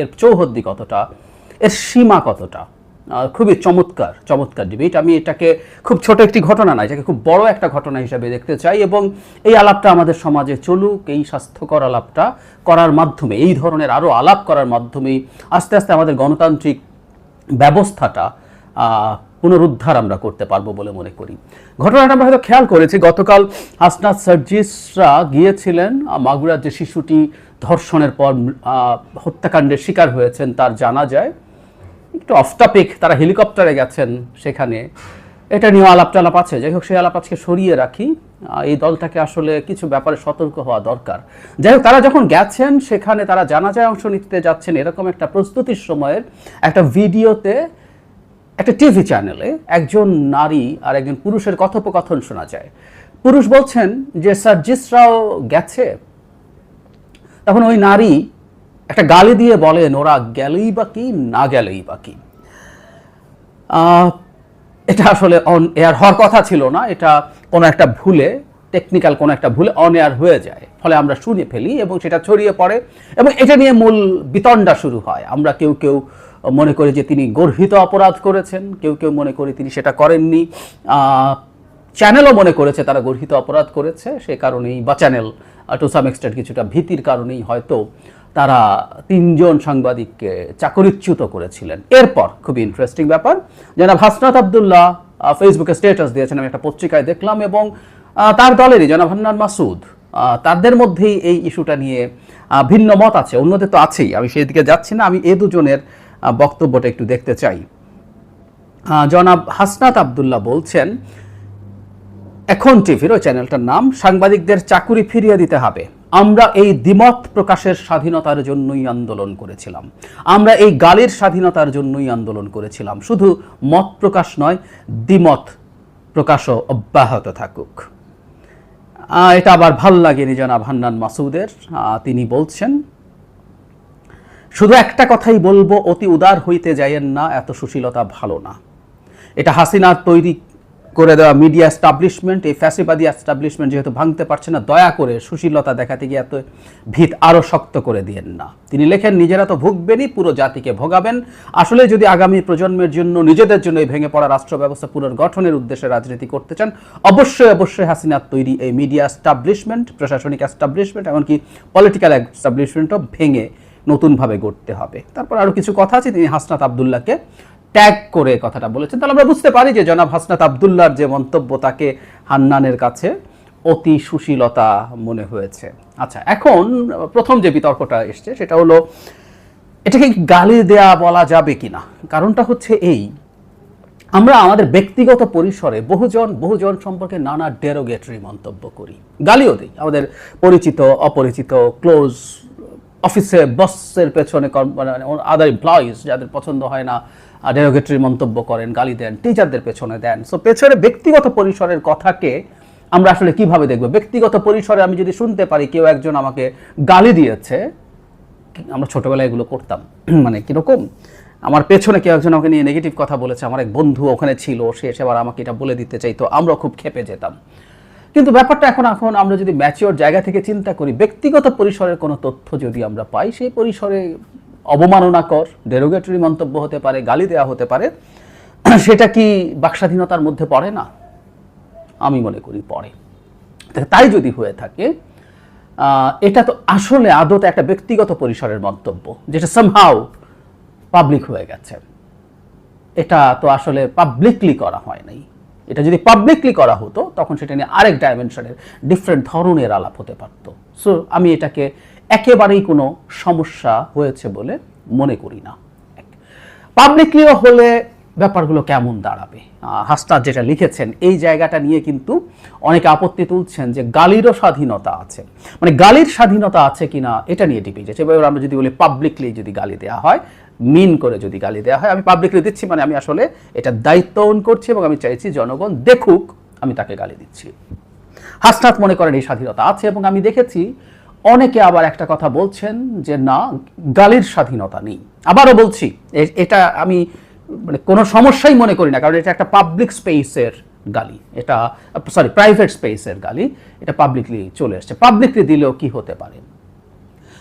এর চৌহদ্দি কতটা? এর সীমা কতটা? খুবই চমৎকার চমৎকার ডিবেট আমি এটাকে খুব ছোট একটি ঘটনা না এটাকে খুব বড় একটা ঘটনা হিসাবে দেখতে চাই এবং এই আলাপটা আমাদের সমাজে চলুক, এই স্বাস্থ্যকর আলাপটা করার মাধ্যমে, এই ধরনের আরও আলাপ করার মাধ্যমেই আস্তে আস্তে আমাদের গণতান্ত্রিক ব্যবস্থাটা পুনরুদ্ধার আমরা করতে পারব বলে মনে করি। ঘটনাটা আমরা হয়তো খেয়াল করেছি, গতকাল হাসনাথ সার্জিসরা গিয়েছিলেন মাগুরার যে শিশুটি ধর্ষণের পর হত্যাকাণ্ডের শিকার হয়েছেন তার জানা যায়। একটু অফ টপিক তারা হেলিকপ্টারে গেছেন সেখানে। এটা নিয়ে আলাপ টালাপ আছে। যাই হোক, সেই আলাপ আজকে সরিয়ে রাখি। এই দলটাকে আসলে কিছু ব্যাপারে সতর্ক হওয়া দরকার। যাই হোক, তারা যখন গেছেন, সেখানে তারা জানাজায় অংশ নিতে যাচ্ছেন এরকম একটা প্রস্তুতির সময়ের একটা ভিডিওতে, একটা টিভি চ্যানেলে একজন নারী আর একজন পুরুষের কথোপকথন শোনা যায়। পুরুষ বলছেন যে সার্জিসরাও গেছে? তখন ওই নারী একটা গালি দিয়ে বলেন, ওরা গেলেই বা কি, না গেলেই বা কি? এটা আসলে অন এয়ার হওয়ার কথা ছিল না, এটা কোনো একটা ভুলে টেকনিক্যাল কোনো একটা ভুলে অন এয়ার হয়ে যায়। ফলে আমরা শুনে ফেলি এবং সেটা ছড়িয়ে পড়ে এবং এটা নিয়ে মূল বিতণ্ডা শুরু হয়। আমরা কেউ কেউ মনে করি যে তিনি গর্হিত অপরাধ করেছেন, কেউ কেউ মনে করি তিনি সেটা করেননি। চ্যানেলও মনে করেছে তারা গর্হিত অপরাধ করেছে, সে কারণেই বা চ্যানেল টু সাম এক্সটেন্ট কিছুটা ভীতির কারণেই হয়তো তারা তিনজন সাংবাদিককে চাকরিচ্যুত করেছিলেন। এরপর খুবই ইন্টারেস্টিং ব্যাপার, জনাব হাসনাত আবদুল্লাহ ফেসবুকে স্ট্যাটাস দিয়েছেন আমি একটা পত্রিকায় দেখলাম এবং তার দলেরই জনাব হান্নান মাসুদ তাদের মধ্যেই এই ইস্যুটা নিয়ে ভিন্ন মত আছে, অন্যদের তো আছেই, আমি সেই দিকে যাচ্ছি না, আমি এ দুজনের বক্তব্যটা একটু দেখতে চাই। জনাব হাসনাত আবদুল্লাহ বলছেন এখন টিভির ওই চ্যানেলটার নাম সাংবাদিকদের চাকুরি ফিরিয়ে দিতে হবে। আমরা এই দ্বিমত প্রকাশের স্বাধীনতার জন্যই আন্দোলন করেছিলাম। আমরা এই গালির স্বাধীনতার জন্যই আন্দোলন করেছিলাম। শুধু মত প্রকাশ নয়, দ্বিমত প্রকাশও অব্যাহত থাকুক। এটা আবার ভালো লাগেনি জনাব হান্নান মাসুদের। তিনি বলছেন, শুধু একটা কথাই বলব, অতি উদার হইতে যাইয়েন না, এত সুশীলতা ভালো না। এটা হাসিনার তৈরি করে দেওয়া মিডিয়া এস্টাবলিশমেন্ট এই ফ্যাসিবাদী এস্টাবলিশমেন্ট যেহেতু ভাঙতে পারছে না, দয়া করে সুশীলতা দেখাতে গিয়ে এত ভিত আরও শক্ত করে দিয়েন না। তিনি লেখেন, নিজেরা তো ভুগবেনই, পুরো জাতিকে ভোগাবেন। আসলে যদি আগামী প্রজন্মের জন্য, নিজেদের জন্য এই ভেঙে পড়া রাষ্ট্র ব্যবস্থা পুনর্গঠনের উদ্দেশ্যে রাজনীতি করতে চান, অবশ্যই অবশ্যই হাসিনার তৈরি এই মিডিয়া এস্টাবলিশমেন্ট প্রশাসনিক এস্টাবলিশমেন্ট এমনকি পলিটিক্যাল এস্টাবলিশমেন্টও ভেঙে নতুনভাবে গড়তে হবে। তারপর আরও কিছু কথা আছে, তিনি হাসনাত আবদুল্লাহকে ট্যাগ করে কথাটা বলেছেন। তাহলে আমরা বুঝতে পারি যে জনাব হাসনাত আবদুল্লাহর যে মন্তব্য, তাকে হান্নানের কাছে অতি সুশীলতা মনে হয়েছে। আচ্ছা এখন প্রথম যে বিতর্কটা এসছে, সেটা হলো, এটাকে গালি দেয়া বলা যাবে কিনা? কারণটা হচ্ছে এই, আমরা আমাদের ব্যক্তিগত পরিসরে বহুজন বহুজন সম্পর্কে নানা ডেরোগেটরি মন্তব্য করি। গালিও দিই। আমাদের পরিচিত, অপরিচিত ক্লোজ অফিসে বসের পেছনে আদার এমপ্লয়িজ যাদের পছন্দ হয় না ডেরোগেটরি মন্তব্য করেন, গালি দেন টিচারদের পেছনে দেন। সো পেছনে ব্যক্তিগত পরিসরের কথাকে আমরা আসলে কীভাবে দেখব? ব্যক্তিগত পরিসরে আমি যদি শুনতে পারি কেউ একজন আমাকে গালি দিয়েছে, আমরা ছোটবেলায় এগুলো করতাম। মানে কীরকম? আমার পেছনে কেউ একজন আমাকে নিয়ে নেগেটিভ কথা বলেছে, আমার এক বন্ধু ওখানে ছিল, সে এসে আবার আমাকে এটা বলে দিতে চাইতো, আমরা খুব খেপে যেতাম। কিন্তু ব্যাপারটা এখন এখন আমরা যদি ম্যাচিওর জায়গা থেকে চিন্তা করি, ব্যক্তিগত পরিসরের কোনো তথ্য যদি আমরা পাই, সেই পরিসরে অবমাননাকর ডেরোগেটরি মন্তব্য হতে পারে, গালি দেওয়া হতে পারে, সেটা কি বাকস্বাধীনতার মধ্যে পড়ে না? আমি মনে করি পড়ে। তাই যদি হয়ে থাকে এটা তো আসলে আদতে একটা ব্যক্তিগত পরিসরের মন্তব্য, যেটা সামহাও পাবলিক হয়ে গেছে। এটা তো আসলে পাবলিকলি করা হয় নাই। এটা যদি পাবলিকলি করা হতো, তখন সেটা নিয়ে আরেক ডাইমেনশনের ডিফারেন্ট ধরনের আলাপ হতে পারতো। সো আমি এটাকে একেবারেই কোনো সমস্যা হয়েছে বলে মনে করি না। পাবলিকলিও হলে ব্যাপারগুলো কেমন দাঁড়াবে? আহ, যেটা লিখেছেন এই জায়গাটা নিয়ে কিন্তু অনেকে আপত্তি তুলছেন যে গালিরও স্বাধীনতা আছে। মানে গালির স্বাধীনতা আছে কিনা এটা নিয়ে ডিপেন্ড আছে এবার আমরা যদি বলি পাবলিকলি যদি গালি দেওয়া হয় মিন করে যদি গালি দেওয়া হয় আমি পাবলিকলি দিচ্ছি মানে আমি আসলে এটা দায়িত্ব ওন করছি এবং আমি চাইছি জনগণ দেখুক আমি তাকে গালি দিচ্ছি। হাসনাত মনে করেন এই স্বাধীনতা আছে এবং আমি দেখেছি অনেকে আবার একটা কথা বলছেন যে, না, গালির স্বাধীনতা নেই। আবারও বলছি এটা আমি মানে কোনো সমস্যাই মনে করি না, কারণ এটা একটা পাবলিক স্পেসের গালি। এটা সরি প্রাইভেট স্পেসের গালি। এটা পাবলিকলি চলে এসছে। পাবলিকলি দিলেও কি হতে পারে?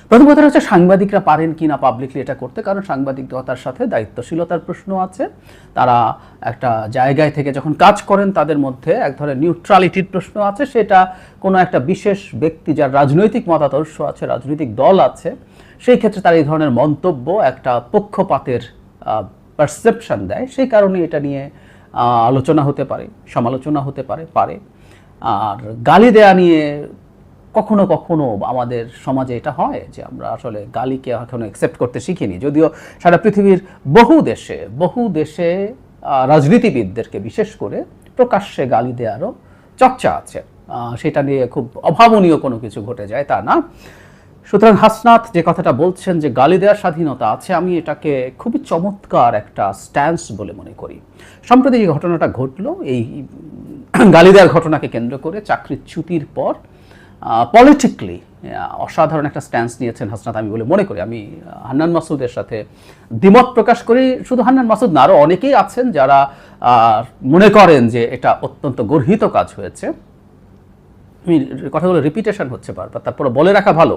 প্রথম কথা হচ্ছে সাংবাদিকরা পারেন কি না পাবলিকলি এটা করতে, কারণ সাংবাদিকতার সাথে দায়িত্বশীলতার প্রশ্ন আছে। তারা একটা জায়গায় থেকে যখন কাজ করেন, তাদের মধ্যে এক ধরনের নিউট্রালিটির প্রশ্ন আছে। সেটা কোনো একটা বিশেষ ব্যক্তি যার রাজনৈতিক মতাদর্শ আছে, রাজনৈতিক দল আছে, সেই ক্ষেত্রে তার এই ধরনের মন্তব্য একটা পক্ষপাতের পারসেপশন দেয়। সেই কারণে এটা নিয়ে আলোচনা হতে পারে, সমালোচনা হতে পারে পারে। আর গালি দেয়া নিয়ে কখনো কখনো আমাদের সমাজে এটা হয় যে আমরা আসলে গালিকে এখনও অ্যাকসেপ্ট করতে শিখিনি। যদিও সারা পৃথিবীর বহু দেশে বহু দেশে রাজনীতিবিদদেরকে বিশেষ করে প্রকাশ্যে গালি দেওয়ারও চর্চা আছে। সেটা নিয়ে খুব অভাবনীয় কোনো কিছু ঘটে যায় তা না। সুতরাং হাসনাত যে কথাটা বলছেন যে গালি দেওয়ার স্বাধীনতা আছে, আমি এটাকে খুবই চমৎকার একটা স্ট্যান্স বলে মনে করি। সম্প্রতি যে ঘটনাটা ঘটলো, এই গালি দেওয়ার ঘটনাকে কেন্দ্র করে চাকরির চ্যুতির পর পলিটিকলি অসাধারণ একটা স্ট্যান্স নিয়েছেন হাসনাত আমি বলে মনে করি। আমি হান্নান মাসুদের সাথে দ্বিমত প্রকাশ করি। শুধু হান্নান মাসুদ না আরও অনেকেই আছেন যারা মনে করেন যে এটা অত্যন্ত গর্হিত কাজ হয়েছে। আমি কথাগুলো রিপিটেশন হচ্ছে বারবার তারপরে বলে রাখা ভালো।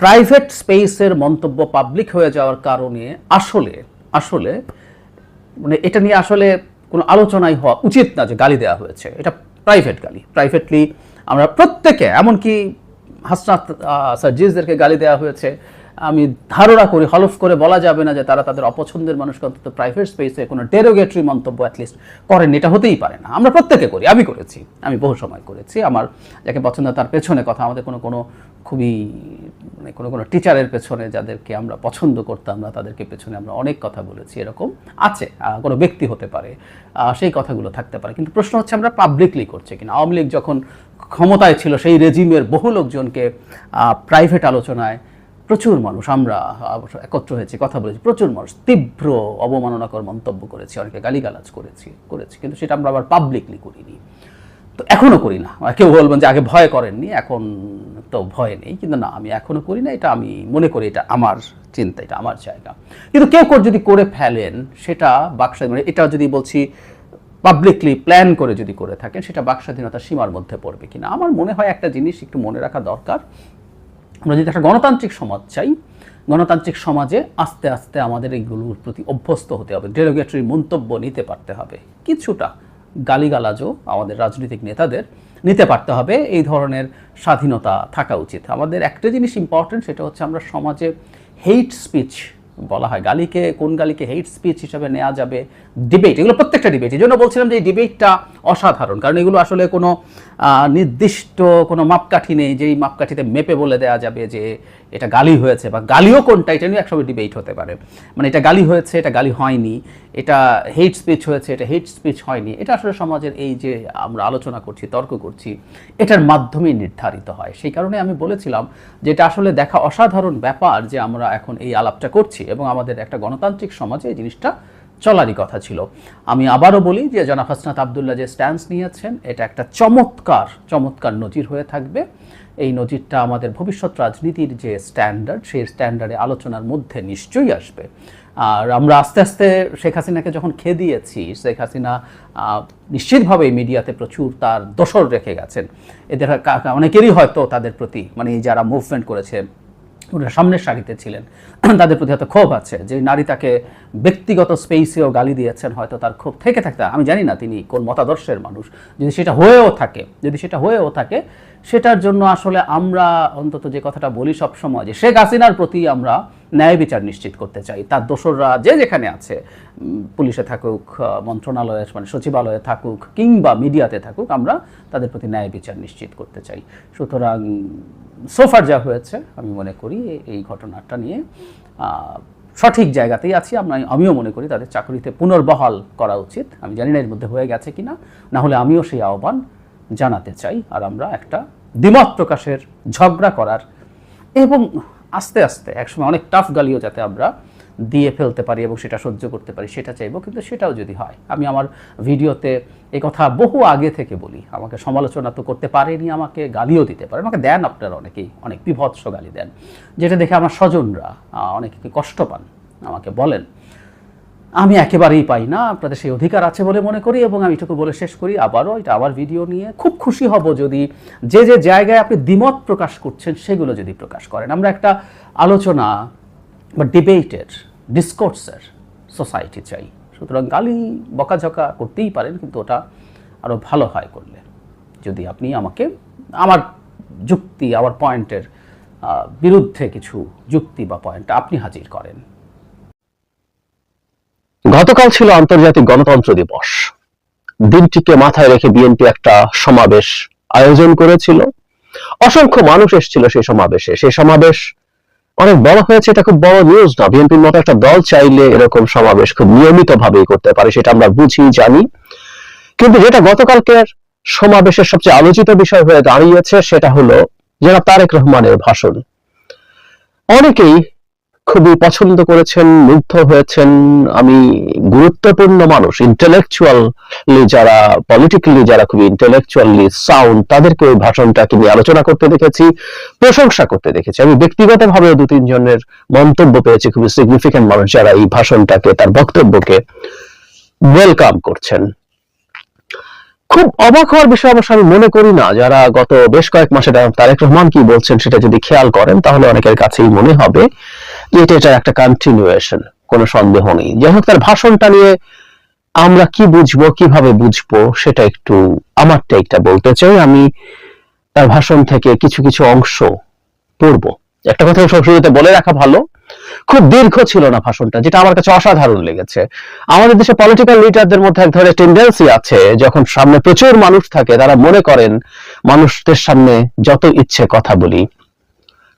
প্রাইভেট স্পেসের মন্তব্য পাবলিক হয়ে যাওয়ার কারণে আসলে আসলে মানে এটা নিয়ে আসলে কোনো আলোচনাই হওয়া উচিত না যে গালি দেওয়া হয়েছে। এটা প্রাইভেট গালি। প্রাইভেটলি আমরা প্রত্যেকে, এমনকি হাসনাত সার্জিসদেরকে গালি দেওয়া হয়েছে, আমি ধারণা করি, হলফ করে বলা যাবে না যে তারা তাদের অপছন্দের মানুষকে অন্তত প্রাইভেট স্পেসে কোনো ডেরোগেটরি মন্তব্য অ্যাটলিস্ট করেন এটা হতেই পারে না। আমরা প্রত্যেকে করি, আমি করেছি, আমি বহু সময় করেছি, আমার যাকে পছন্দ তার পেছনে কথা, আমাদের কোনো কোনো খুবই মানে কোনো কোনো টিচারের পেছনে যাদেরকে আমরা পছন্দ করতাম না, তাদেরকে পেছনে আমরা অনেক কথা বলেছি, এরকম আছে কোনো ব্যক্তি হতে পারে সেই কথাগুলো থাকতে পারে। কিন্তু প্রশ্ন হচ্ছে আমরা পাবলিকলি করছি কিনা? আওয়ামী লীগ যখন ক্ষমতায় ছিল, সেই রেজিমের বহু লোকজনকে প্রাইভেট আলোচনায় প্রচুর মানুষ, আমরা একত্র হয়েছি, কথা বলেছি, প্রচুর মানুষ, তীব্র অবমাননাকর মন্তব্য করেছি, অনেকে গালিগালাজ করেছি করেছি। কিন্তু সেটা আমরা আবার পাবলিকলি করিনি। তো এখনও করি না। কেউ বলবেন যে আগে ভয় করেননি, এখন তো ভয় নেই। কিন্তু না, আমি এখনও করি না, এটা আমি মনে করি, এটা আমার চিন্তা, এটা আমার জায়গা। কিন্তু কেউ যদি করে ফেলেন, সেটা বাক্সা মানে এটা যদি বলছি পাবলিকলি প্ল্যান করে যদি করে থাকেন, সেটা বাকস্বাধীনতার সীমার মধ্যে পড়বে কিনা। আমার মনে হয় একটা জিনিস একটু মনে রাখা দরকার। আমরা যদি একটা গণতান্ত্রিক সমাজ চাই, গণতান্ত্রিক সমাজে আস্তে আস্তে আমাদের এইগুলোর প্রতি অভ্যস্ত হতে হবে ডেরোগেটরি মন্তব্য নিতে পারতে হবে। কিছুটা গালিগালাজও আমাদের রাজনৈতিক নেতাদের নিতে পারতে হবে। এই ধরনের স্বাধীনতা থাকা উচিত। আমাদের একটা জিনিস ইম্পর্টেন্ট সেটা হচ্ছে আমরা সমাজে হেইট স্পিচ বলা হয়। গালিকে, কোন গালিকে হেইট স্পিচ হিসাবে নেওয়া যাবে? ডিবেট এগুলো প্রত্যেকটা ডিবেট এই জন্য বলছিলাম যে এই ডিবেটটা অসাধারণ। কারণ এগুলো আসলে কোনো নির্দিষ্ট কোনো মাপকাঠি নেই, যেই মাপকাঠিতে মেপে বলে দেওয়া যাবে যে এটা গালি হয়েছে বা গালিও কোনটা, এটা নিয়ে একসময় ডিবেট হতে পারে। মানে এটা গালি হয়েছে, এটা গালি হয়নি, এটা হেইট স্পিচ হয়েছে, এটা হেইট স্পিচ হয়নি, এটা আসলে সমাজের এই যে আমরা আলোচনা করছি, তর্ক করছি, এটার মাধ্যমেই নির্ধারিত হয়। সেই কারণে আমি বলেছিলাম যে এটা আসলে দেখা অসাধারণ ব্যাপার যে আমরা এখন এই আলাপটা করছি এবং আমাদের একটা গণতান্ত্রিক সমাজে এই জিনিসটা চলারই কথা ছিল। আমি আবারও বলি যে জনাব হাসনাত আবদুল্লাহ যে স্ট্যান্স নিয়েছেন এটা একটা চমৎকার চমৎকার নজির হয়ে থাকবে। এই নজিরটা আমাদের ভবিষ্যৎ রাজনীতির যে স্ট্যান্ডার্ড সেই স্ট্যান্ডার্ডে আলোচনার মধ্যে নিশ্চয়ই আসবে। আর আমরা আস্তে আস্তে শেখ হাসিনাকে যখন খেয়ে দিয়েছি শেখ হাসিনা আহ, নিশ্চিতভাবে মিডিয়াতে প্রচুর তার দোসর রেখে গেছেন। এদের অনেকেরই হয়তো তাদের প্রতি মানে যারা মুভমেন্ট করেছে ওরা সামনের সারিতে ছিলেন। তাদের প্রতি হয়তো ক্ষোভ আছে, যে নারী তাকে ব্যক্তিগত স্পেসেও গালি দিয়েছেন, হয়তো তার ক্ষোভ থেকে থাকতে আমি জানি না তিনি কোন মতাদর্শের মানুষ। যদি সেটা হয়েও থাকে, যদি সেটা হয়েও থাকে, সেটার জন্য আসলে আমরা অন্তত যে কথাটা বলি সব সময় যে শেখ হাসিনার প্রতি আমরা ন্যায় বিচার নিশ্চিত করতে চাই। তার দোসররা যে যেখানে আছে পুলিশে থাকুক মন্ত্রণালয়ে মানে সচিবালয়ে থাকুক, কিংবা মিডিয়াতে থাকুক, আমরা তাদের প্রতি ন্যায় বিচার নিশ্চিত করতে চাই। সুতরাং সোফার যা হয়েছে, আমি মনে করি এই ঘটনাটা নিয়ে সঠিক জায়গাতেই আছি। আমরা আমিও মনে করি তাদের চাকরিতে পুনর্বহাল করা উচিত। আমি জানি না এর মধ্যে হয়ে গেছে কিনা। না হলে আমিও সেই আহ্বান জানাতে চাই আর আমরা একটা দ্বিমত প্রকাশের ঝগড়া করার এবং আস্তে আস্তে একসময় অনেক টাফ গালিও যাতে আমরা দিয়ে ফেলতে পারি এবং সেটা সহ্য করতে পারি, সেটা চাইব। কিন্তু সেটাও যদি হয়, আমি আমার ভিডিওতে এই কথা বহু আগে থেকে বলি। আমাকে সমালোচনা তো করতে পারেনি, আমাকে গালিও দিতে পারে, আমাকে দেন আপনারা অনেকেই, অনেক বিভৎস গালি দেন। যেটা দেখে আমার স্বজনরা অনেকে কষ্ট পান, আমাকে বলেন, আমি একেবারেই পাই না, আপনাদের সেই অধিকার আছে বলে মনে করি এবং আমি এটুকু বলে শেষ করি, আবারও এটা আবার ভিডিও নিয়ে খুব খুশি হব যদি যে যে জায়গায় আপনি দ্বিমত প্রকাশ করছেন, সেগুলো যদি প্রকাশ করেন। আমরা একটা আলোচনা বা ডিবেটের ডিসকোর্সের সোসাইটি চাই। সুতরাং গালি, বকাঝকা করতেই পারেন, কিন্তু ওটা আরও ভালো হয় করলে। যদি আপনি আমাকে, আমার যুক্তি, আমার পয়েন্টের বিরুদ্ধে কিছু যুক্তি বা পয়েন্ট আপনি হাজির করেন। গতকাল ছিল আন্তর্জাতিক গণতন্ত্র দিবস। দিনটিকে মাথায় রেখে বিএনপি একটা সমাবেশ আয়োজন করেছিল। অসংখ্য মানুষ এসেছিল সেই সমাবেশে। সেই সমাবেশ অনেক বড় হয়েছে, এটা খুব বড় নিউজ না। বিএনপির মতো একটা দল চাইলে এরকম সমাবেশ খুব নিয়মিত ভাবেই করতে পারে, সেটা আমরা বুঝি, জানি। কিন্তু যেটা গতকালকের সমাবেশের সবচেয়ে আলোচিত বিষয় হয়ে দাঁড়িয়েছে, সেটা হলো যারা তারেক রহমানের ভাষণ। অনেকেই খুবই পছন্দ করেছেন, মুগ্ধ হয়েছেন। আমি গুরুত্বপূর্ণ মানুষ ইন্টেলেকচুয়ালি যারা পলিটিক্যালি যারা খুবই ইন্টেলেকচুয়ালি সাউন্ড তাদেরকে ওই ভাষণটাকে নিয়ে আলোচনা করতে দেখেছি, প্রশংসা করতে দেখেছি। আমি ব্যক্তিগতভাবে দু তিনজনের মন্তব্য পেয়েছি, খুবই সিগনিফিক্যান্ট মানুষ যারা এই ভাষণটাকে, তার বক্তব্যকে ওয়েলকাম করছেন। খুব অবাক হওয়ার বিষয় অবশ্য আমি মনে করি না, যারা গত বেশ কয়েক মাসে তারেক রহমান কি বলছেন সেটা যদি খেয়াল করেন, তাহলে অনেকের কাছেই মনে হবে। এটা এটার একটা কন্টিনিউয়েশন কোনো সন্দেহ নেই। যাই হোক তার ভাষণটা নিয়ে আমরা কি বুঝব, কীভাবে বুঝব, সেটা একটু আমার টেকটা বলতে চাই। আমি তার ভাষণ থেকে কিছু কিছু অংশ পড়ব। একটা কথা সবসময় বলে রাখা ভালো। খুব দীর্ঘ ছিল না ভাষণটা, যেটা আমার কাছে অসাধারণ লেগেছে। আমাদের দেশে পলিটিক্যাল লিডারদের মধ্যে এক ধরনের টেন্ডেন্সি আছে, যখন সামনে প্রচুর মানুষ থাকে, তারা মনে করেন মানুষদের সামনে যত ইচ্ছে কথা বলি।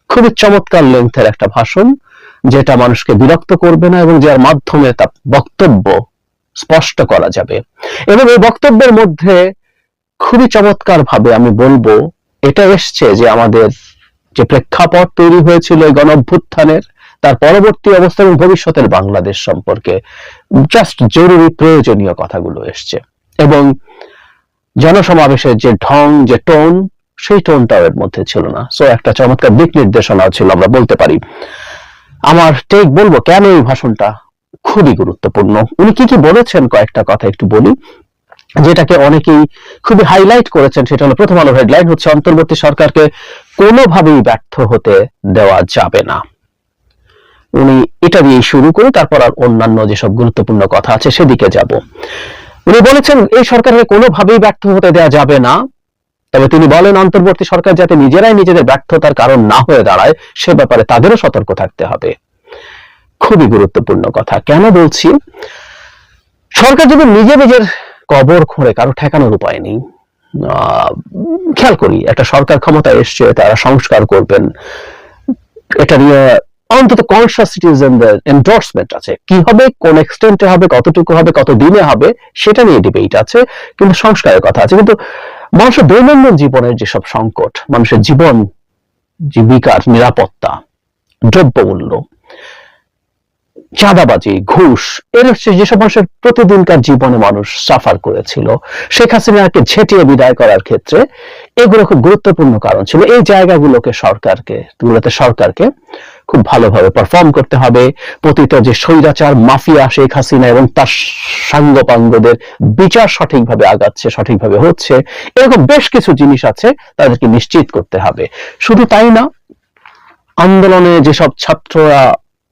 খুবই চমৎকার লেন্থের একটা ভাষণ। যেটা মানুষকে বিরক্ত করবে না এবং যার মাধ্যমে তার বক্তব্য স্পষ্ট করা যাবে। এবং এই বক্তব্যের মধ্যে খুবই চমৎকার ভাবে আমি বলব, এটা এসছে যে আমাদের যে প্রেক্ষাপট তৈরি হয়েছিল এই গণ অভ্যুত্থানের তার পরবর্তী অবস্থা এবং ভবিষ্যতের বাংলাদেশ সম্পর্কে জাস্ট জরুরি প্রয়োজনীয় কথাগুলো এসছে। এবং জনসমাবেশের যে ঢং, যে টোন, সেই টোনটাও এর মধ্যে ছিল না। সো একটা চমৎকার দিক নির্দেশনাও ছিল, আমরা বলতে পারি। আমার টেক বলব কেন এই ভাষণটা খুবই গুরুত্বপূর্ণ। উনি কি কি বলেছেন কয়েকটা কথা একটু বলি। যেটাকে অনেকেই খুবই হাইলাইট করেছেন, সেটা হলো প্রথম আলো হেডলাইন হচ্ছে, অন্তর্বর্তী সরকারকে কোনোভাবেই ব্যর্থ হতে দেওয়া যাবে না। উনি এটা দিয়ে শুরু করে তারপর আর অন্যান্য যেসব গুরুত্বপূর্ণ কথা আছে, সেদিকে যাব। উনি বলেছেন, এই সরকারকে কোনোভাবেই ব্যর্থ হতে দেওয়া যাবে না। তবে তিনি বলেন অন্তর্বর্তী সরকার যাতে নিজেরাই নিজেদের ব্যর্থতার কারণ না হয়ে দাঁড়ায়, সে ব্যাপারে তাদেরও সতর্ক থাকতে হবে। খুবই গুরুত্বপূর্ণ কথা। কেন বলছি? সরকার যদি নিজে নিজের কবর খুঁড়ে কারও ঠেকানোর উপায় নেই খেয়াল করি, একটা সরকার ক্ষমতা এসছে, তারা সংস্কার করবেন। এটা নিয়ে অন্তত কনসাস সিটিজেনদের এন্ডোর্সমেন্ট আছে। কি হবে, কোন এক্সটেন্টে হবে, কতটুকু হবে, কত দিনে হবে, সেটা নিয়ে ডিবেট আছে, কিন্তু সংস্কারের কথা আছে। কিন্তু মানুষের দৈনন্দিন জীবনের যেসব সংকট, মানুষের জীবন, জীবিকার নিরাপত্তা দ্রব্যমূল্য চাঁদাবাজি, ঘুষ, এর হচ্ছে যেসব মানুষের প্রতিদিনকার জীবনে মানুষ সাফার করেছিল, শেখ হাসিনাকে ঝেঁটিয়ে বিদায় করার ক্ষেত্রে এগুলো খুব গুরুত্বপূর্ণ কারণ ছিল। এই জায়গাগুলোকে সরকারকে সরকারকে খুব ভালোভাবে পারফর্ম করতে হবে। পতিত যে স্বৈরাচার, মাফিয়া শেখ হাসিনা এবং তার সাঙ্গপাঙ্গদের বিচার সঠিকভাবে আগাচ্ছে, সঠিকভাবে হচ্ছে, এরকম বেশ কিছু জিনিস আছে তাদেরকে নিশ্চিত করতে হবে। শুধু তাই না, আন্দোলনে যেসব ছাত্ররা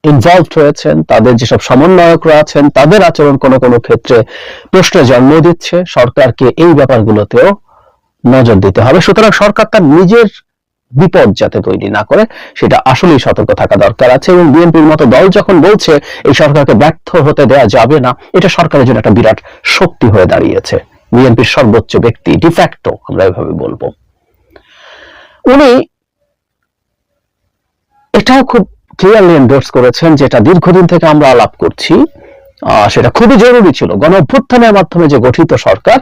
ইনভলভ হয়েছেন তাদের যেসব সমন্বয়করা আছেন, তাদের আচরণ কোনো কোনো ক্ষেত্রে প্রশ্ন জন্ম দিচ্ছে। সরকারকে এই ব্যাপারগুলোতেও নজর দিতে হবে। সুতরাং সরকার তার নিজের বিপদ যাতে তৈরি না করে, সেটা আসলেই সতর্ক থাকা দরকার আছে এবং বিএনপির মতো দল যখন বলছে এই সরকারকে ব্যর্থ হতে দেয়া যাবে না, এটা সরকারের জন্য একটা বিরাট শক্তি হয়ে দাঁড়িয়েছে। বিএনপির সর্বোচ্চ ব্যক্তি ডিফ্যাক্টো আমরা এভাবে বলব। উনি এটাও খুব ক্লিয়ারলি এন্ডোর্স করেছেন, যেটা দীর্ঘদিন থেকে আমরা আলাপ করছি। সেটা খুবই জরুরি ছিল। গণ অভ্যুত্থানের মাধ্যমে যে গঠিত সরকার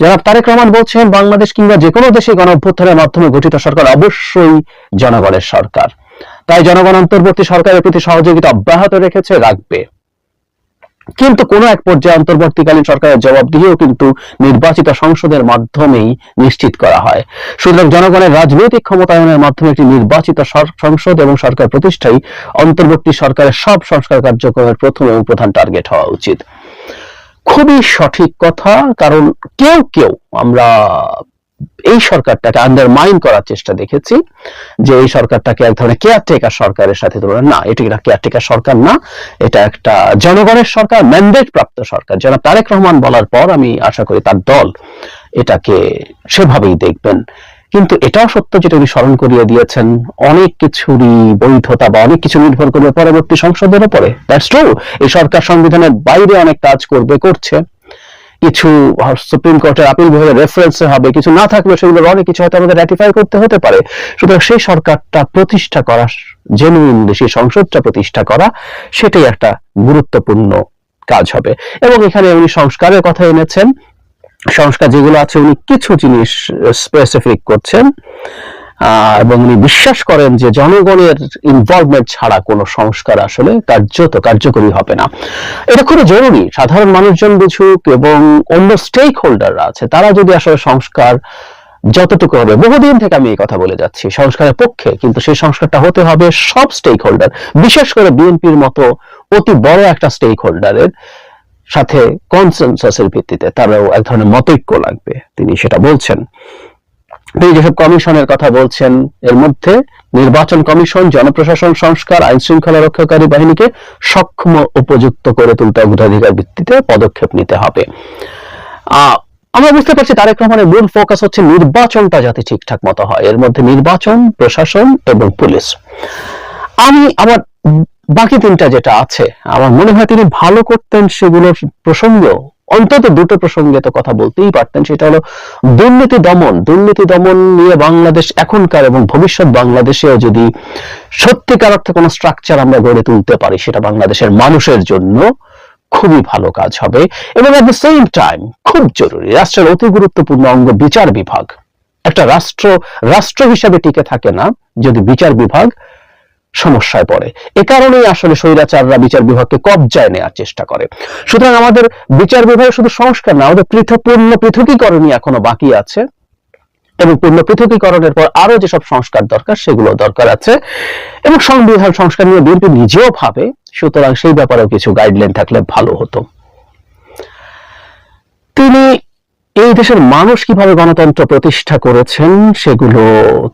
যারা তারেক রহমান বলছেন, বাংলাদেশ কিংবা যে কোনো দেশে গণ অভ্যুত্থানের মাধ্যমে গঠিত সরকার অবশ্যই জনগণের সরকার। তাই জনগণ অন্তর্বর্তী সরকারের প্রতি সহযোগিতা অব্যাহত রেখেছে, রাখবে। কিন্তু কোন এক পর্যায়ে অন্তর্বর্তীকালীন সরকারের জবাবদিহিও কিন্তু নির্বাচিত সংসদের মাধ্যমেই নিশ্চিত করা হয়। সুতরাং জনগণের রাজনৈতিক ক্ষমতায়নের মাধ্যমে একটি নির্বাচিত সংসদ এবং সরকার প্রতিষ্ঠাই অন্তর্বর্তী সরকারের সব সংস্কার কার্যক্রমের প্রথম এবং প্রধান টার্গেট হওয়া উচিত। খুবই সঠিক কথা, কারণ কেউ কেউ আমরা এই সরকারটাকে আন্ডারমাইন করার চেষ্টা দেখেছি যে এই সরকারটাকে এক ধরনের কেয়ারটেকার সরকারের সাথে তুলনা না, এটি একটা কেয়ারটেকার সরকার না, এটা একটা জনগণের সরকার ম্যান্ডেট প্রাপ্ত সরকার। যেন তারেক রহমান বলার পর আমি আশা করি তার দল এটাকে সেভাবেই দেখবেন। কিন্তু এটাও সত্য যেটা উনি স্মরণ করিয়ে দিয়েছেন, অনেক কিছুরই বৈধতা বা অনেক কিছু নির্ভর করবে পরবর্তী সংসদের উপরে। দ্যাটস ট্রু এই সরকার সংবিধানের বাইরে অনেক কাজ করবে, করছে। কিছু সুপ্রিম কোর্টের আপিল বিভাগের রেফারেন্সে হবে, কিছু না থাকবে সেগুলোর অনেক কিছু হয়তো আমাদের র্যাটিফাই করতে হতে পারে। সুতরাং সেই সরকারটা প্রতিষ্ঠা করা জেনুইনলি সেই সংসদটা প্রতিষ্ঠা করা, সেটাই একটা গুরুত্বপূর্ণ কাজ হবে। এবং এখানে উনি সংস্কারের কথা এনেছেন। সংস্কার যেগুলো আছে, উনি কিছু জিনিস স্পেসিফিক করছেন। এবং উনি বিশ্বাস করেন যে জনগণের ইনভলভমেন্ট ছাড়া কোনো সংস্কার আসলে কার্যত কার্যকরী হবে না। এটা খুবই জরুরি। সাধারণ মানুষজন বুঝুক এবং অন্য স্টেক হোল্ডাররা আছে, তারা যদি আসলে সংস্কার যতটুকু হবে, বহুদিন থেকে আমি এই কথা বলে যাচ্ছি, সংস্কারের পক্ষে, কিন্তু সেই সংস্কারটা হতে হবে সব স্টেক হোল্ডার বিশেষ করে বিএনপির মতো অতি বড় একটা স্টেক হোল্ডারের সাথে কনসেনসাসের ভিত্তিতে। তারও এক ধরনের মতৈক্য লাগবে, তিনি সেটা বলছেন। তিনি যেসব কমিশনের কথা বলছেন, এর মধ্যে নির্বাচন কমিশন, জনপ্রশাসন, সংস্কার, আইন শৃঙ্খলা রক্ষাকারী বাহিনীকে সক্ষম উপযুক্ত করে তুলতে অগ্রাধিকার ভিত্তিতে পদক্ষেপ নিতে হবে। আমরা বুঝতে পারছি তারেক রহমানের মূল ফোকাস হচ্ছে নির্বাচনটা যাতে ঠিকঠাক মতো হয়। এর মধ্যে নির্বাচন, প্রশাসন এবং পুলিশ। আমি, আমার বাকি তিনটা যেটা আছে, আমার মনে হয় তিনি ভালো করতেন সেগুলোর প্রসঙ্গ অন্তত দুটো প্রসঙ্গে তো কথা বলতেই পারতেন, সেটা হলো দুর্নীতি দমন দুর্নীতি দমন নিয়ে বাংলাদেশ এখনকার এবং ভবিষ্যৎ বাংলাদেশেও যদি সত্যিকার অর্থে কোনো স্ট্রাকচার আমরা গড়ে তুলতে পারি, সেটা বাংলাদেশের মানুষের জন্য খুবই ভালো কাজ হবে। এবং এট দ্য সেম টাইম খুব জরুরি, রাষ্ট্রের অতি গুরুত্বপূর্ণ অঙ্গ বিচার বিভাগ। একটা রাষ্ট্র রাষ্ট্র হিসাবে টিকে থাকে না যদি বিচার বিভাগ সমস্যায় পড়ে। এ কারণেই আসলে স্বৈরাচাররা বিচার বিভাগকে কবজায় নেওয়ার চেষ্টা করে। সুতরাং আমাদের বিচার বিভাগে শুধু সংস্কার না, আমাদের পৃথক পূর্ণ পৃথকীকরণই এখনও বাকি আছে। এবং পূর্ণ পৃথকীকরণের পর আরও যেসব সংস্কার দরকার সেগুলো দরকার আছে। এবং সংবিধান সংস্কার নিয়ে বিএনপি নিজেও ভাবে, সুতরাং সেই ব্যাপারেও কিছু গাইডলাইন থাকলে ভালো হতো। তিনি এই দেশের মানুষ কীভাবে গণতন্ত্র প্রতিষ্ঠা করেছেন, সেগুলো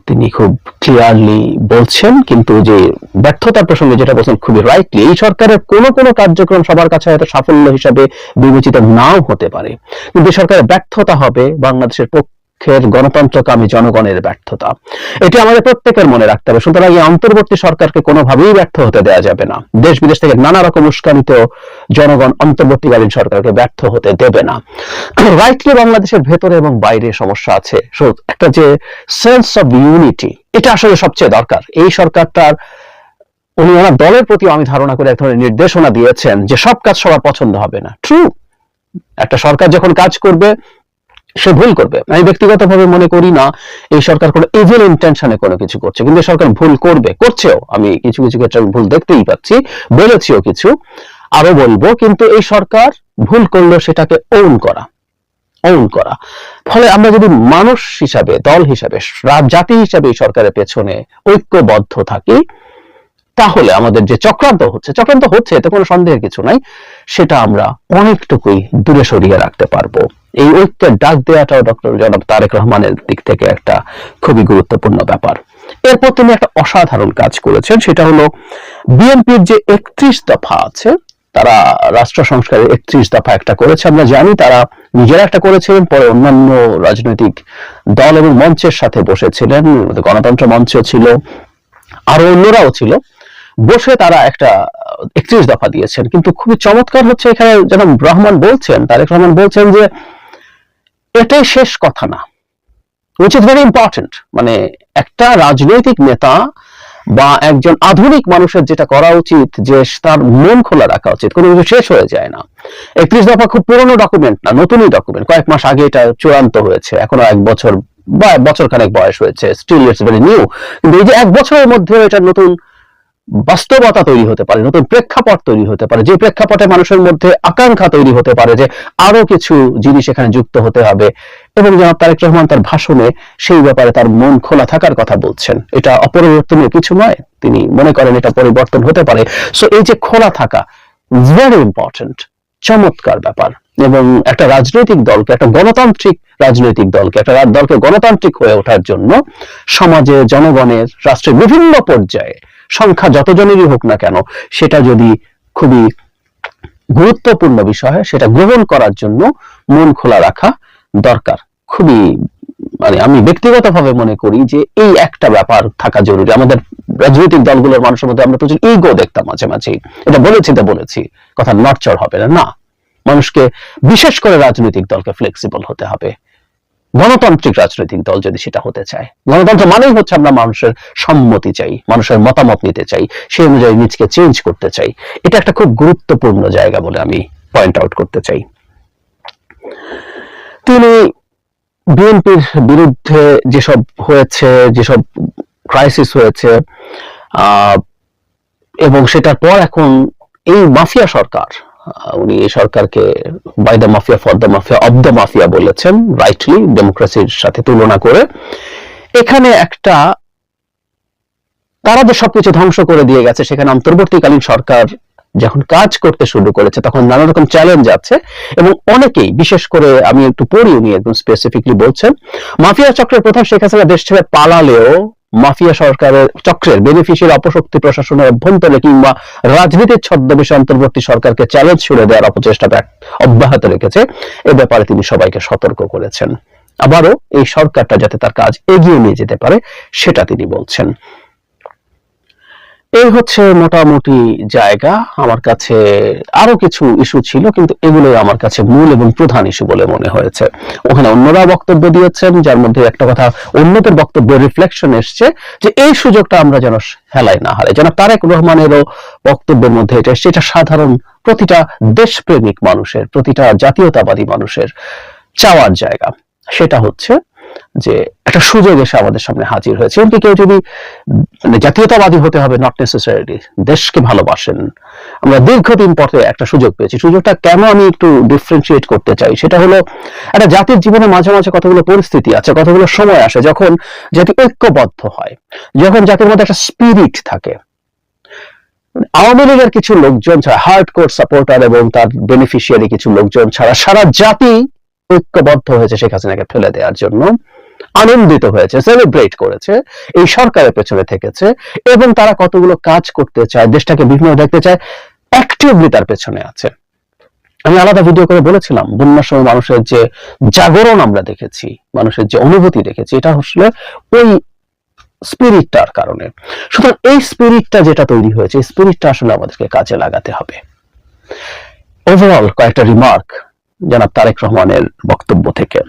তিনি খুব ক্লিয়ারলি বলছেন, কিন্তু যে ব্যর্থতার প্রসঙ্গে যেটা বলছেন খুবই রাইটলি এই সরকারের কোন কোনো কার্যক্রম সবার কাছে হয়তো সাফল্য হিসাবে বিবেচিত নাও হতে পারে। কিন্তু সরকারের ব্যর্থতা হবে, বাংলাদেশের পক্ষের গণতন্ত্রকামী জনগণের ব্যর্থতা। এটি আমাদের প্রত্যেকের মনে রাখতে হবে। সুতরাং এই অন্তর্বর্তী সরকারকে কোনোভাবেই ব্যর্থ হতে দেওয়া যাবে না। দেশ বিদেশ থেকে নানা রকম উস্কানিতেও জনগণ অন্তর্বর্তীকালীন সরকারকে ব্যর্থ হতে দেবে না। রাইটলি বাংলাদেশের ভেতরে এবং বাইরে সমস্যা আছে। একটা যে সেন্স অফ ইউনিটি এটা আসলে সবচেয়ে দরকার। এই সরকারটার উনি ওনার দলের প্রতি আমি ধারণা করে এক ধরনের নির্দেশনা দিয়েছেন যে সব কাজ সবার পছন্দ হবে না। ট্রু একটা সরকার যখন কাজ করবে সে ভুল করবে। আমি ব্যক্তিগতভাবে মনে করি না এই সরকার কোনো ইভিল ইন্টেনশনে কোনো কিছু করছে। কিন্তু সরকার ভুল করবে, করছেও। আমি কিছু কিছু ক্ষেত্রে আমি ভুল দেখতেই পাচ্ছি, বলেছিও কিছু আরও বলব। কিন্তু এই সরকার ভুল করলেও সেটাকে ওন করা ওন করা। ফলে আমরা যদি মানুষ হিসাবে, দল হিসাবে জাতি হিসাবে এই সরকারের পেছনে ঐক্যবদ্ধ থাকি, তাহলে আমাদের যে চক্রান্ত হচ্ছে চক্রান্ত হচ্ছে, এতে কোনো সন্দেহের কিছু নাই, সেটা আমরা অনেকটুকুই দূরে সরিয়ে রাখতে পারব। এই ঐক্যের ডাক দেওয়াটাও ডক্টর জনাব তারেক রহমানের দিক থেকে একটা খুবই গুরুত্বপূর্ণ ব্যাপার। এরপর তিনি একটা অসাধারণ কাজ করেছেন, সেটা হলো বিএনপির যে একত্রিশ দফা আছে, তারা রাষ্ট্র সংস্কারের একত্রিশ দফা একটা করেছে, আমরা জানি তারা নিজেরা একটা করেছিলেন, পরে অন্যান্য রাজনৈতিক দল এবং মঞ্চের সাথে বসেছিলেন, গণতন্ত্র মঞ্চ ছিল, আরও অন্যরাও ছিল, বসে তারা একটা একত্রিশ দফা দিয়েছেন। কিন্তু খুবই চমৎকার হচ্ছে এখানে যেন রহমান বলছেন, তারেক রহমান বলছেন যে এটাই শেষ কথা না। উইচ ইজ ভেরি ইম্পর্টেন্ট মানে একটা রাজনৈতিক নেতা বা একজন আধুনিক মানুষের যেটা করা উচিত যে তার মন খোলা রাখা উচিত, কোনো কিছু শেষ হয়ে যায় না। একত্রিশ দফা খুব পুরনো ডকুমেন্ট না, নতুনই ডকুমেন্ট কয়েক মাস আগে এটা চূড়ান্ত হয়েছে, এখনও এক বছর বা বছর খানেক বয়স হয়েছে স্টিল ইটস ভেরি নিউ কিন্তু এই যে এক বছরের মধ্যে এটা নতুন বাস্তবতা তৈরি হতে পারে, নতুন প্রেক্ষাপট তৈরি হতে পারে, যে প্রেক্ষাপটে মানুষের মধ্যে আকাঙ্ক্ষা তৈরি হতে পারে যে আরও কিছু জিনিস এখানে যুক্ত হতে হবে। এবং জনাব তারেক রহমান তার ভাষণে সেই ব্যাপারে তার মন খোলা থাকার কথা বলছেন। এটা অপরিবর্তনীয় কিছু নয়, তিনি মনে করেন এটা পরিবর্তন হতে পারে। সো এই যে খোলা থাকা ভেরি ইম্পর্টেন্ট চমৎকার ব্যাপার। এবং একটা রাজনৈতিক দলকে, একটা গণতান্ত্রিক রাজনৈতিক দলকে, একটা দলকে গণতান্ত্রিক হয়ে ওঠার জন্য সমাজে, জনগণের, রাষ্ট্রের বিভিন্ন পর্যায়ে সংখ্যা যতজনেরই হোক না কেন, সেটা যদি খুবই গুরুত্বপূর্ণ বিষয় সেটা গ্রহণ করার জন্য মন খোলা রাখা দরকার। খুবই মানে আমি ব্যক্তিগতভাবে মনে করি যে এই একটা ব্যাপার থাকা জরুরি। আমাদের রাজনৈতিক দলগুলোর মানুষের মধ্যে আমরা প্রচুর ইগো দেখতাম মাঝে মাঝে। এটা বলেছি তো বলেছি, কথা নড়চড় হবে না। না, মানুষকে বিশেষ করে রাজনৈতিক দলকে ফ্লেক্সিবল হতে হবে। গণতান্ত্রিক রাজনৈতিক দল যদি সেটা হতে চায়। গণতন্ত্র মানেই হচ্ছে আমরা মানুষের সম্মতি চাই, মানুষের মতামত নিতে চাই, সেই অনুযায়ী নিজকে চেঞ্জ করতে চাই। এটা একটা খুব গুরুত্বপূর্ণ জায়গা বলে আমি পয়েন্ট আউট করতে চাই। তিনি বিএনপির বিরুদ্ধে যেসব হয়েছে, যেসব ক্রাইসিস হয়েছে এবং সেটার পর এখন এই মাফিয়া সরকার উনি সরকারকে by the mafia for the mafia of the mafia বলেছেন রাইটলি ডেমোক্রেসির সাথে তুলনা করে। এখানে একটা, তারা যে সবকিছু ধ্বংস করে দিয়ে গেছে, সেখানে অন্তর্বর্তীকালীন সরকার যখন কাজ করতে শুরু করেছে, তখন নানা রকম চ্যালেঞ্জ আছে, এবং অনেকেই, বিশেষ করে আমি একটু পড়ি, উনি একদম স্পেসিফিকলি বলছেন, মাফিয়া চক্রের প্রধান শেখ হাসিনা দেশ ছেড়ে পালালেও মাফিয়া সরকারের চক্রের বেনিফিশিয়ারি অপশক্তি প্রশাসনের অভ্যন্তরে কিংবা রাজনীতির ছদ্মবেশে অন্তর্বর্তী সরকারকে চ্যালেঞ্জ ছুড়ে দেওয়ার অপচেষ্টা অব্যাহত রেখেছে। এ ব্যাপারে তিনি সবাইকে সতর্ক করেছেন। আবারও এই সরকারটা যাতে তার কাজ এগিয়ে নিয়ে যেতে পারে, সেটা তিনি বলছেন। এই হচ্ছে মোটামুটি জায়গা। আমার কাছে আরও কিছু ইস্যু ছিল, কিন্তু এগুলোই আমার কাছে মূল এবং প্রধান ইস্যু বলে মনে হয়েছে। ওখানে অন্যরা বক্তব্য দিয়েছেন, যার মধ্যে একটা কথা অন্যদের বক্তব্য রিফ্লেকশন এসছে যে এই সুযোগটা আমরা যেন হেলাই না হারাই। যেন তারেক রহমানেরও বক্তব্যের মধ্যে এটা এটা সাধারণ প্রতিটা দেশপ্রেমিক মানুষের, প্রতিটা জাতীয়তাবাদী মানুষের চাওয়ার জায়গা। সেটা হচ্ছে যে একটা সুযোগ এসে আমাদের সামনে হাজির হয়েছে। এমনকি কেউ যদি মানে জাতীয়তাবাদী হতে হবে নট নেসেসারিলি দেশকে ভালোবাসেন। আমরা দীর্ঘদিন পরে একটা সুযোগ পেয়েছি। সুযোগটা কেন আমি একটু ডিফারেন্সিয়েট করতে চাই? সেটা হলো, একটা জাতির জীবনে মাঝে মাঝে কতগুলো পরিস্থিতি আছে, কতগুলো সময় আসে, যখন জাতি ঐক্যবদ্ধ হয়, যখন জাতির মধ্যে একটা স্পিরিট থাকে। আওয়ামী লীগের কিছু লোকজন ছাড়া হার্ড কোর সাপোর্টার এবং তার বেনিফিশিয়ারি কিছু লোকজন ছাড়া, সারা জাতি ঐক্যবদ্ধ হয়েছে শেখ হাসিনাকে ফেলে দেওয়ার জন্য, আনন্দিত হয়েছে সেলিব্রেট করেছে, এই সরকারের পেছনে থেকেছে এবং তারা কতগুলো কাজ করতে চায়, দেশটাকে বিভিন্ন দেখতে চায় অ্যাক্টিভলি তার পেছনে আছে। আমি আলাদা ভিডিও করে বলেছিলাম বন্যার সময় মানুষের যে জাগরণ আমরা দেখেছি, মানুষের যে অনুভূতি দেখেছি, এটা আসলে ওই স্পিরিটটার কারণে। সুতরাং এই স্পিরিটটা যেটা তৈরি হয়েছে স্পিরিটটা আসলে আমাদেরকে কাজে লাগাতে হবে। ওভারঅল কয়েকটা রিমার্ক জনাব তারেক রহমানের বক্তব্য থেকে।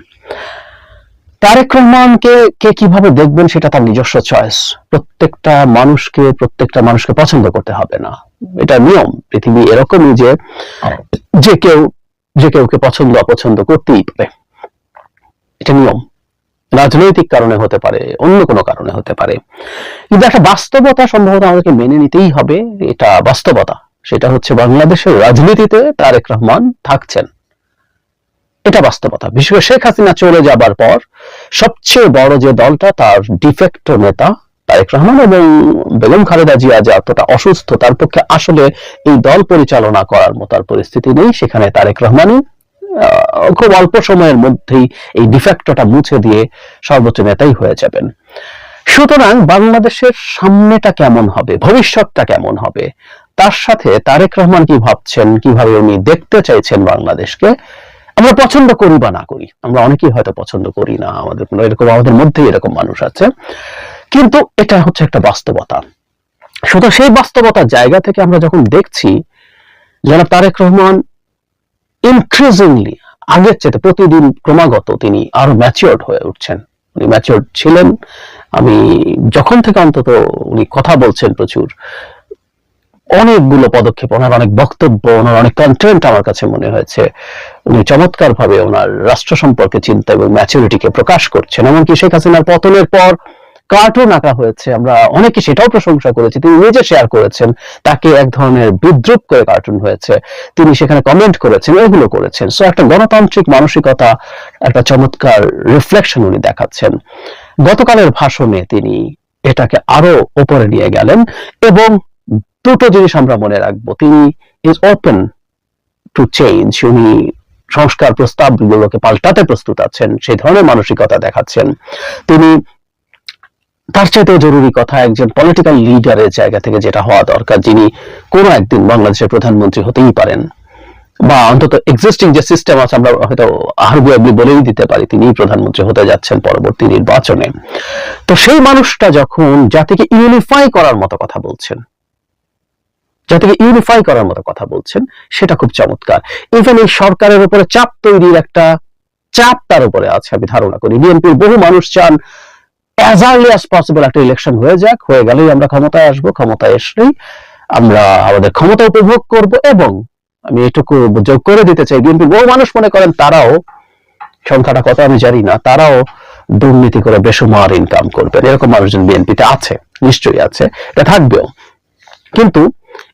তারেক রহমানকে কে কীভাবে দেখবেন সেটা তার নিজস্ব চয়েস প্রত্যেকটা মানুষকে প্রত্যেকটা মানুষকে পছন্দ করতে হবে না। এটা নিয়ম। পৃথিবী এরকমই যে যে কেউ, যে কেউকে পছন্দ, অপছন্দ করতেই পারে। এটা নিয়ম। রাজনৈতিক কারণে হতে পারে, অন্য কোনো কারণে হতে পারে। কিন্তু একটা বাস্তবতা সম্ভবত আমাদেরকে মেনে নিতেই হবে, এটা বাস্তবতা। সেটা হচ্ছে বাংলাদেশের রাজনীতিতে তারেক রহমান থাকছেন। এটা বাস্তবতা। বিশেষ শেখ হাসিনা চলে যাবার পর সবচেয়ে বড় যে দলটা, তার ডিফেক্টো নেতা তারেক রহমান এবং বেগম খালেদা জিয়া যে এতটা অসুস্থ, তার পক্ষে আসলে এই দল পরিচালনা করার মতো আর পরিস্থিতি নেই। সেখানে তারেক রহমানই খুব অল্প সময়ের মধ্যেই এই ডিফেক্টটা মুছে দিয়ে সর্বোচ্চ নেতাই হয়ে যাবেন। সুতরাং বাংলাদেশের সামনেটা কেমন হবে, ভবিষ্যৎটা কেমন হবে, তার সাথে তারেক রহমান কি ভাবছেন, কীভাবে উনি দেখতে চাইছেন বাংলাদেশকে আমরা পছন্দ করি বা না করি। আমরা অনেকেই হয়তো পছন্দ করি না, আমাদের এরকম, আমাদের মধ্যেই এরকম মানুষ আছে। কিন্তু এটা হচ্ছে একটা বাস্তবতা। সুতরাং সেই বাস্তবতার জায়গা থেকে আমরা যখন দেখছি, জনাব তারেক রহমান ইনক্রিজিংলি আগের চেয়ে প্রতিদিন ক্রমাগত তিনি আরও ম্যাচিওর্ড হয়ে উঠছেন। উনি ম্যাচিওর্ড ছিলেন। আমি যখন থেকে অন্তত উনি কথা বলছেন প্রচুর অনেকগুলো পদক্ষেপ, ওনার অনেক বক্তব্য, ওনার অনেক কন্টেন্ট আমার কাছে মনে হয়েছে। উনি চমৎকার ভাবে ওনার রাষ্ট্র সম্পর্কে চিন্তা এবং ম্যাচুরিটিকে প্রকাশ করছেন। এমনকি শেখ হাসিনার পতনের পর কার্টুন আঁকা হয়েছে। আমরা অনেকে সেটাও প্রশংসা করেছি, তিনি নিজে শেয়ার করেছেন, তাকে এক ধরনের বিদ্রুপ করে কার্টুন হয়েছে। তিনি সেখানে কমেন্ট করেছেন, এগুলো করেছেন। সো একটা গণতান্ত্রিক মানসিকতা, একটা চমৎকার রিফ্লেকশন উনি দেখাচ্ছেন। গতকালের ভাষণে তিনি এটাকে আরও ওপরে নিয়ে গেলেন এবং দুটো জিনিস আমরা মনে রাখব। তিনি ইজ ওপেন টু চেঞ্জ উনি সংস্কার প্রস্তাবগুলোকে পাল্টাতে প্রস্তুত আছেন সেই ধরনের মানসিকতা দেখাচ্ছেন। তিনি তার চাইতে জরুরি কথা, একজন পলিটিক্যাল লিডারের জায়গা থেকে যেটা হওয়া দরকার, যিনি কোনো একদিন বাংলাদেশের প্রধানমন্ত্রী হতেই পারেন। বা অন্তত এক্সিস্টিং যে সিস্টেম আছে, আমরা হয়তো আহারগুয়াবলি বলেই দিতে পারি তিনি প্রধানমন্ত্রী হতে যাচ্ছেন পরবর্তী নির্বাচনে। তো সেই মানুষটা যখন জাতিকে ইউনিফাই করার মতো কথা বলছেন জাতিকে ইউনিফাই করার মতো কথা বলছেন, সেটা খুব চমৎকার। ইভেন এই সরকারের উপরে চাপ তৈরির একটা চাপ তার উপরে আছে, আমি ধারণা করি। বিএনপির বহু মানুষ চান অ্যাজ আর্লি অ্যাজ পসিবল একটা ইলেকশন হয়ে যাক, হয়ে গেলেই আমরা ক্ষমতায় আসব, ক্ষমতায় এসলেই আমরা আমাদের ক্ষমতা উপভোগ করব এবং আমি এটুকু যোগ করে দিতে চাই বিএনপির বহু মানুষ মনে করেন তারাও, সংখ্যাটা কত আমি জানি না, তারাও দুর্নীতি করে বেসুমার ইনকাম করবেন। এরকম মানুষজন বিএনপিতে আছে, নিশ্চয়ই আছে, এটা থাকবেও। কিন্তু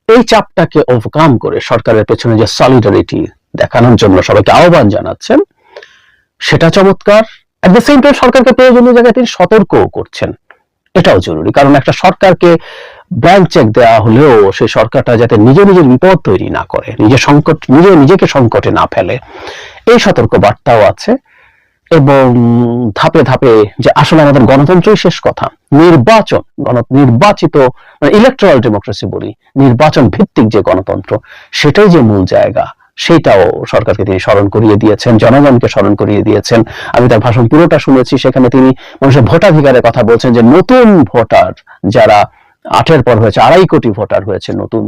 এই চাপটাকে ওভারকাম করে সরকারের পেছনে যে সলিডারিটি দেখানোর জন্য সবাইকে আহ্বান জানাচ্ছেন, সেটা চমৎকার। অ্যাট দ্য সেম টাইম সরকারকে প্রয়োজনীয় জায়গায় তিনি সতর্কও করছেন। এটাও জরুরি, কারণ একটা সরকারকে ব্ল্যাঙ্ক চেক দেওয়া হলেও সেই সরকারটা যাতে নিজে নিজের বিপদ তৈরি না করে নিজের সংকট, নিজে নিজেকে সংকটে না ফেলে। এই সতর্ক বার্তাও আছে। এবং ধাপে ধাপে যে আসলে আমাদের গণতন্ত্রই শেষ কথা, নির্বাচন, গণ, নির্বাচিত ইলেকট্রাল ডেমোক্রেসি বলি, নির্বাচন ভিত্তিক যে গণতন্ত্র, সেটাই যে মূল জায়গা, সেটাও সরকারকে তিনি স্মরণ করিয়ে দিয়েছেন, জনগণকে স্মরণ করিয়ে দিয়েছেন। আমি তার ভাষণ পুরোটা শুনেছি, সেখানে তিনি মানুষের ভোটাধিকারের কথা বলছেন যে নতুন ভোটার যারা আটের পর হয়েছে, আড়াই কোটি ভোটার হয়েছে নতুন,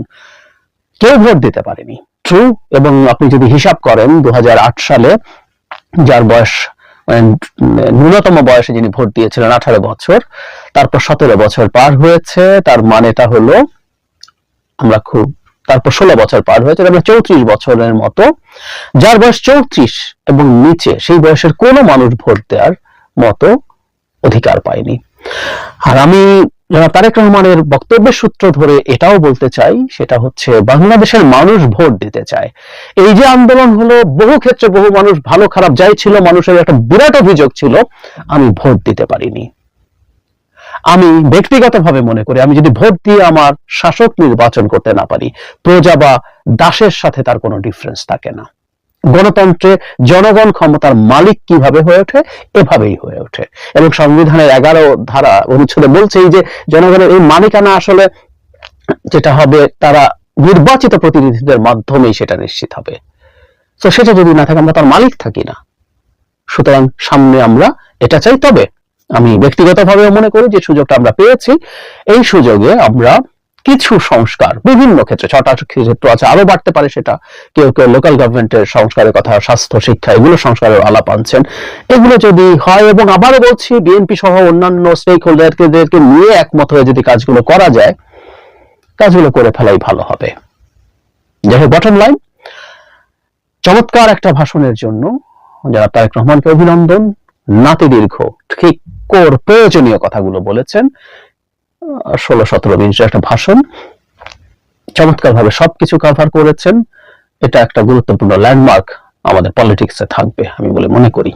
কেউ ভোট দিতে পারেনি। ট্রু এবং আপনি যদি হিসাব করেন দু হাজার আট সালে যার বয়স মানে ন্যূনতম বয়সে যিনি ভোট দিয়েছিলেন, আঠারো বছর, তারপর সতেরো বছর পার হয়েছে, তার মানেটা হলো, আমরা খুব, তারপর ষোলো বছর পার হয়েছে, তারপর চৌত্রিশ বছরের মতো। যার বয়স চৌত্রিশ এবং নিচে, সেই বয়সের কোনো মানুষ ভোট দেওয়ার মতো অধিকার পায়নি। আর আমি যারা তারেক রহমানের বক্তব্যের সূত্র ধরে এটাও বলতে চাই, সেটা হচ্ছে বাংলাদেশের মানুষ ভোট দিতে চায়। এই যে আন্দোলন হলো, বহু ক্ষেত্রে বহু মানুষ ভালো খারাপ যাই ছিল, মানুষের একটা বিরাট অভিযোগ ছিল, আমি ভোট দিতে পারিনি। আমি ব্যক্তিগতভাবে মনে করি, আমি যদি ভোট দিয়ে আমার শাসক নির্বাচন করতে না পারি, প্রজা বা দাসের সাথে তার কোনো ডিফারেন্স থাকে না। গণতন্ত্রে জনগণ ক্ষমতার মালিক কীভাবে হয়ে ওঠে? এভাবেই হয়ে ওঠে। এবং সংবিধানের এগারো ধারা অনুচ্ছেদে বলছে এই যে জনগণের এই মালিকানা আসলে যেটা হবে, তারা নির্বাচিত প্রতিনিধিদের মাধ্যমেই সেটা নিশ্চিত হবে। তো সেটা যদি না থাকে, আমরা তার মালিক থাকি না। সুতরাং সামনে আমরা এটা চাই। তবে আমি ব্যক্তিগতভাবে মনে করি যে সুযোগটা আমরা পেয়েছি। এই সুযোগে আমরা কিছু সংস্কার বিভিন্ন ক্ষেত্রে ছটা ক্ষেত্র আছে, আরও বাড়তে পারে সেটা। কেউ কেউ লোকাল গভর্নমেন্টের সংস্কারের কথা, স্বাস্থ্য, শিক্ষা, এগুলো সংস্কারের আলাপ আনছেন। এগুলো যদি হয় এবং আবারও বলছি বিএনপি সহ অন্যান্য স্টেক হোল্ডারকে নিয়ে একমত হয়ে যদি কাজগুলো করা যায়, কাজগুলো করে ফেলাই ভালো হবে। যাই হোক বটম লাইন চমৎকার একটা ভাষণের জন্য যারা তারেক রহমানকে অভিনন্দন, নাতি দীর্ঘ, ঠিক কোর প্রয়োজনীয় কথাগুলো বলেছেন। ষোলো, সতেরো মিনিটের একটা ভাষণ। চমৎকারভাবে সবকিছু কাভার করেছেন। এটা একটা গুরুত্বপূর্ণ ল্যান্ডমার্ক আমাদের পলিটিক্সে থাকবে, আমি বলে মনে করি।